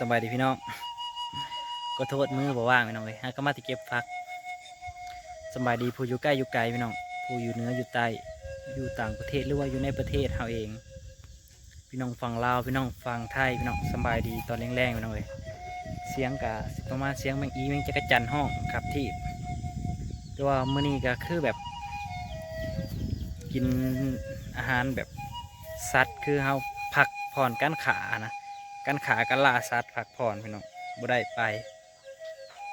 สบายดีพี่น้อง ก็โทษมือบ่ว่างพี่น้องเลยฮะก็มาที่เก็บฟักสบายดีผู้อยู่ใกล้อยู่ไกลพี่น้อง ผู้อยู่เหนืออยู่ใต้อยู่ต่างประเทศหรือว่าอยู่ในประเทศเฮาเอง พี่น้องฟังลาวพี่น้องฟังไทยพี่น้องสบายดีตอนแรงๆพี่น้องเลยเสียงกะประมาณเสียงแมงอีแมงจักรจันห้องครับที่ต่ว่ามื้อนี้ก็คือแบบ กินอาหารแบบสัตว์คือเฮาพักผ่อนกันขานะ กันขากันล่าสัตว์พักผ่อนพี่น้องบ่ได้ไป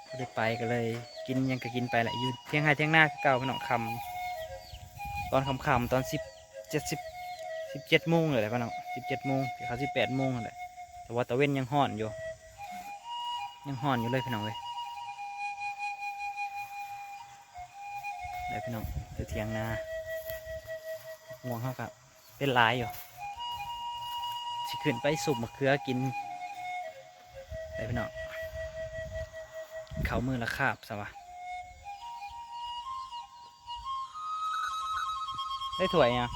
บ่ได้ไปก็เลย กินยังก็กินไปแหละอยู่เที่ยงไห้เที่ยงหน้าเก่าพี่น้องคำตอนคำคำตอนสิบเจ็ดสิบสิบเจ็ดโมงเลยแหละพี่น้องสิบเจ็ดโมงเขาสิบแปดโมงนั่นแหละแต่ว่าตะเว้นยังห่อนอยู่ ยังห่อนอยู่เลยพี่น้องเลยได้พี่น้องเดี๋ยวเที่ยงนาง่วงเขากับเป็นลายอยู่ สิขึ้นไปสุบมะเขือกินได้พี่น้องเขามือละคาบสวะได้ถวยยัง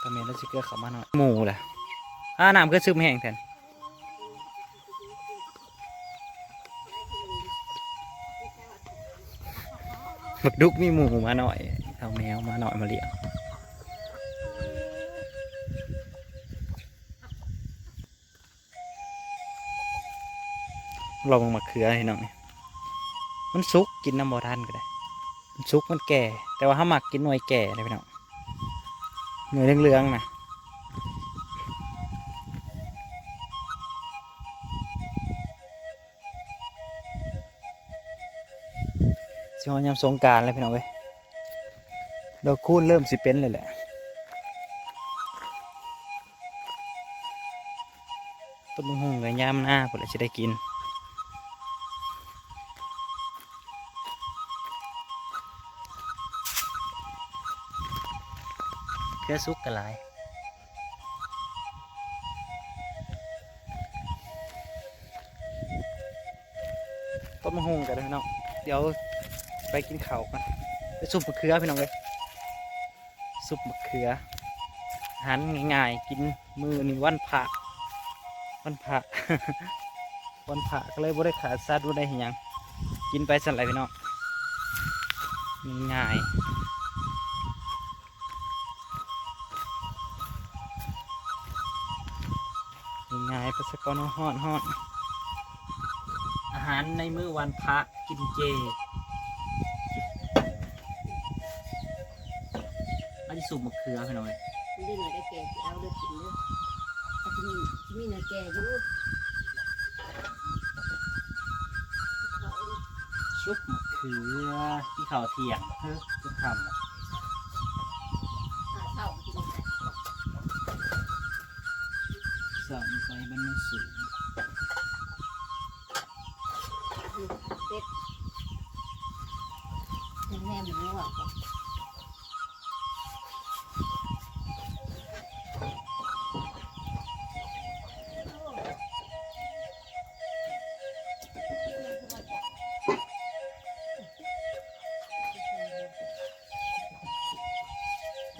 ตอนนี้เราสิเกลือเขามาหน่อยหมูแหละอ่าน้ำก็ซึมแห้งแทนหมึกดุกมีหมูมาหน่อย เอาแมวมาหน่อยมาเลี้ยง ลองมาเขือให้น้องนี่มันสุกกินน้ำบอทันก็ได้ มันสุกมันแก่ แต่ว่าถ้าหมักกินหน่วยแก่เลยพี่น้องหน่วยเหลืองๆนะสิฮอยามสงการเลยพี่น้องเว้ยดอกคูณเริ่มสิเป็นเลยแหละต้นมะฮุ่งกับยามหน้าผมจะได้กิน เครือซุกกระลายต้นมะฮุ่งกันเลยพี่น้อง เดี๋ยวไปกินข้าวกันไปซุปมะเขือพี่น้องเลยซุปมะเขืออาหันง่ายๆ กินมือนี่วันพระวันพระวันพระก็เลยบ่ได้ขาดสัตว์บ่ได้เห็นยัง กินไปสั่นไรพี่น้องง่ายๆ อนฮอดฮอดอาหารในมื้อวันพระกินเจอันนี้สูบมะเขือพี่น้อยมันได้หน่อยได้แก่เอาเลือดกินเลือดที่มีที่มีหน่อยแก่อยู่ชุบมะเขือที่เขาเถียงเฮ้ยจะทำ ไปบรรมันสูงเป็ดแม่หมูอะ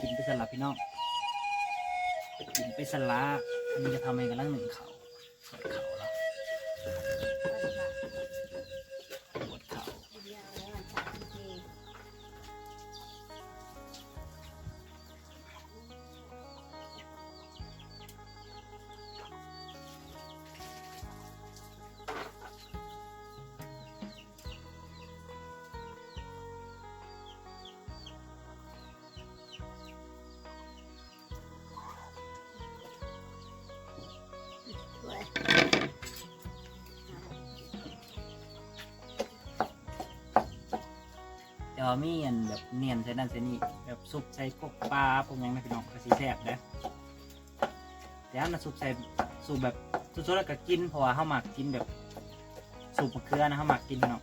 กินไปสลับพี่น้องกินไปสลับ มันจะทำเองกันลังหนึ่งเขาสดเขา แต่ว่ามีอันแบบเนียนใส่นั่นใส่นี่แบบซุปใส่พวกปลาพวกหยังนะพี่น้องก็สีแซ่บนะแต่อันนั้นซุปใส่ซุปแบบสุดๆแล้วก็กินเพราะว่าเขาหมักกินแบบซุปมะเขือนะเขาหมักกินพี่น้อง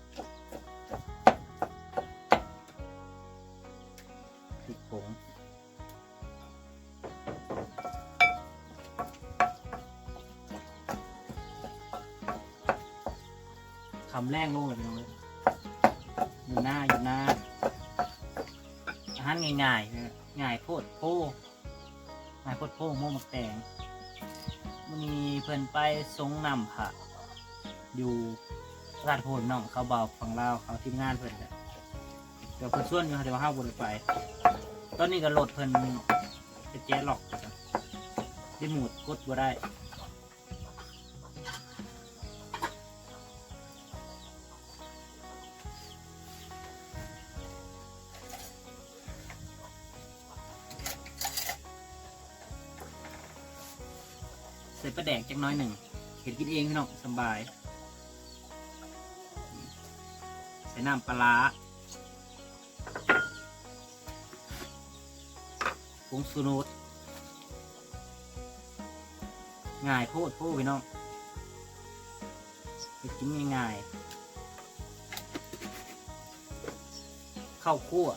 พริกผงคำแรกลูกเลยพี่น้องเลย อยู่หน้าอยู่หน้าอาหารง่ายๆนะง่ายโพดโพนายโคตรโพงโมหมกแตงมันมีเพิ่นไปสงนำค่ะ อยู่ราชโพนน้องเขาเบาฝั่งลาวเขาทีมงานเพิ่นแหละเดี๋ยวเพิ่นส่วนอยู่เดี๋ยวห้าบนไปตอนนี้ก็โหลดเพิ่นจะแจ้หลอกจ้ะรีโมทกดบ่ได้ แดกจักน้อยหนึ่งเห็ดกินเองพี่น้องสบาย ใส่น้ำปลาผงสูโนดง่ายโพดโพดพี่น้องเห็ดกินง่ายๆข้าวคั่ว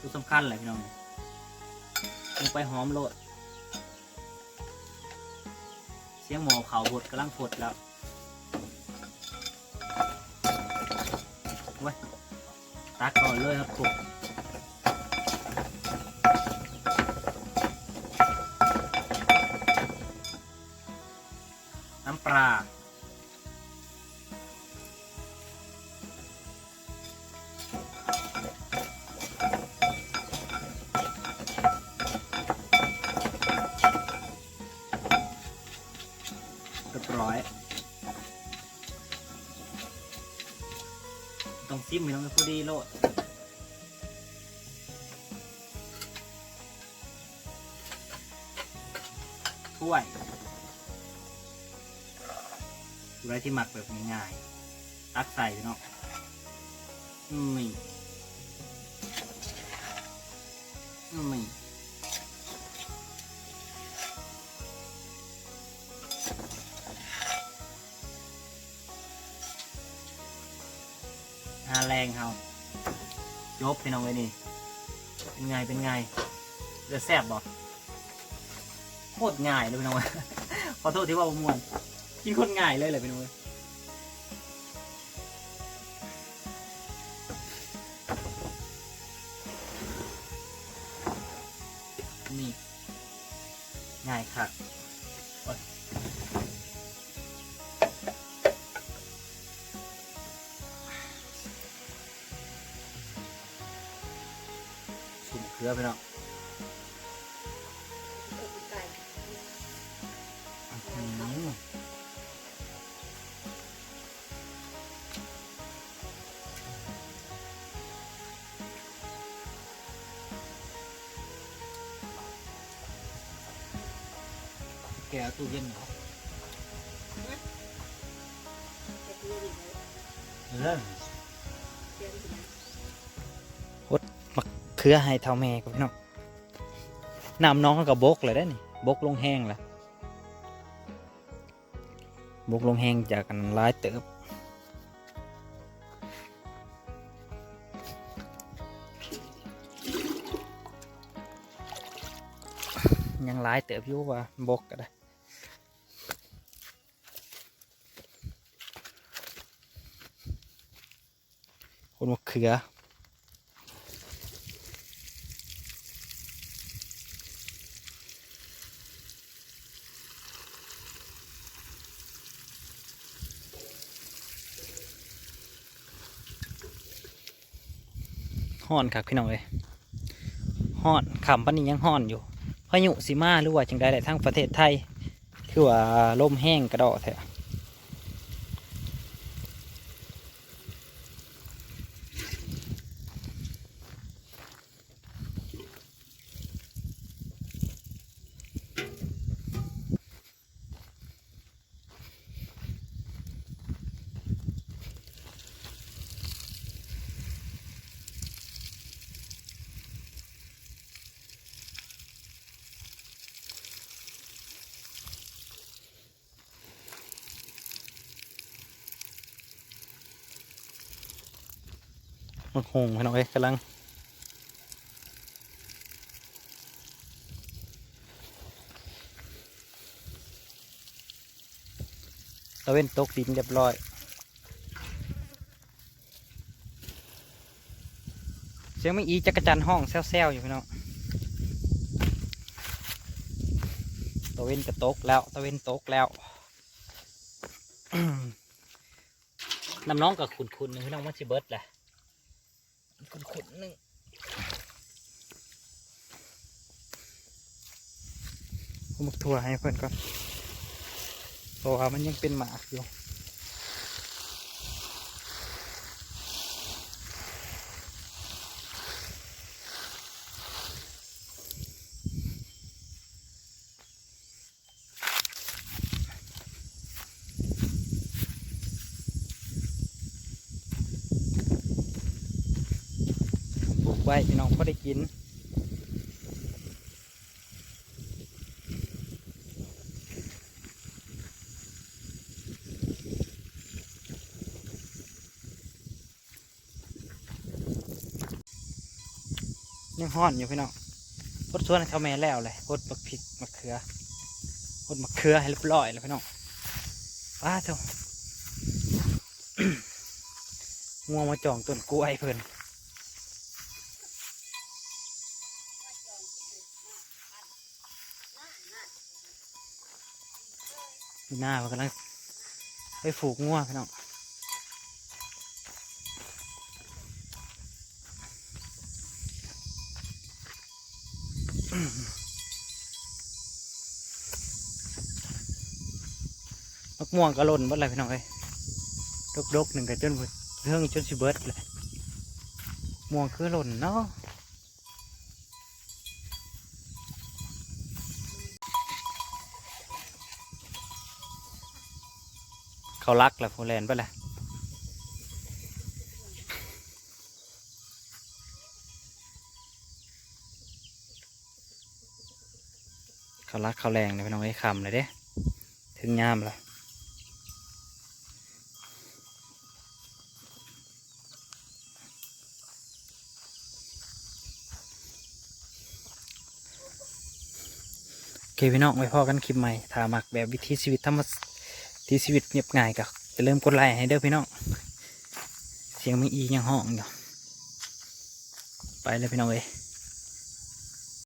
ตัวสำคัญเลยพี่น้อง ลงไปหอมโลด เสียงหมอเขาบดกำลังพดแล้วเว้ยตักก่อนเลยครับผมน้ำปลา ต้องซิมมีต้องเป็ดูดีโลดถ้วยดูได้ที่หมักแบบง่ายๆตักใส่เนาะนี่นี่ บพี่น้องเลยนี่ เป็นไงเป็นไงเดือดแซ่บบ่โคตรง่ายเลยพี่น้องเว้ยขอโทษที่ว่าบ่มวนกินโคตรง่ายเลยเลยพี่น้องนี่ง่ายครั เกลือพี่น้องไก่อืมแกเอาตู้เย็นเหรอจะกินดีเลยเริ่มเดี๋ยวกินเค รือให้เท่าแม่กับพี่น้องน้ำน้องเขากับบกเลยได้นี่บกลงแห้งแล้วบกลงแห้งจากกันร้ายเติบยังร้ายเติบอยู่ว่าบกก็ได้คนมะเขือ ห้อนครับพี่น้องเลยห้อนขำปันนี้ยังห้อนอยู่พายุสิมาหรือว่าจังใดแต่ทั้งประเทศไทย คือว่าลมแห้งกระดอแท้ มันคงพี่น้องเลยกำลังตะเว้นตกดินเรียบร้อยแสียงไม่อีจักรจันห้องแซวๆอยู่พี่น้องตะเวนกระตกแล้วตะเวนตกแล้วน้ำน้องกับขุนๆหนึ่งพี่น้องมันสิเบิดแหละ ขุนๆหนึ่งผมมักทัวให้เพื่อนก่อนเพราะว่ามันยังเป็นหมากอยู่ ไว้พี่น้องก็ได้กินยังห้อนอยู่พี่น้องพดส่วนเขาแม่แล้วเลยพดบักพริกมะเขือพดมะเขือให้เรียบร้อยแล้วพี่น้องป้าเถอะงัวมาจองต้นกล้วยเพิ่น หน้ามันกำลังไปฝูกงัวพี่น้องมักม่วงก็หล่นเบิดเลยพี่น้องเอ้ยดกๆหนึ่งก็จนเบิดเรื่องจนสิเบิดเลยม่วงคือหล่นเนาะ เขารักแหละผู้แลนไปแหละเขารักเขาแรงเลยพี่น้องไอ้คำเลยเด้ถึงยามละโอเคพี่น้องไว้พอกันคลิปใหม่ถ้ามักแบบวิถีชีวิตธรรม ที่ชีวิตเงียบง่ายก็จะเริ่มกดไลค์ให้เด้อพี่น้อง เสียงไม่อียังห้องอยู่ไปเลยพี่น้องเอ้ย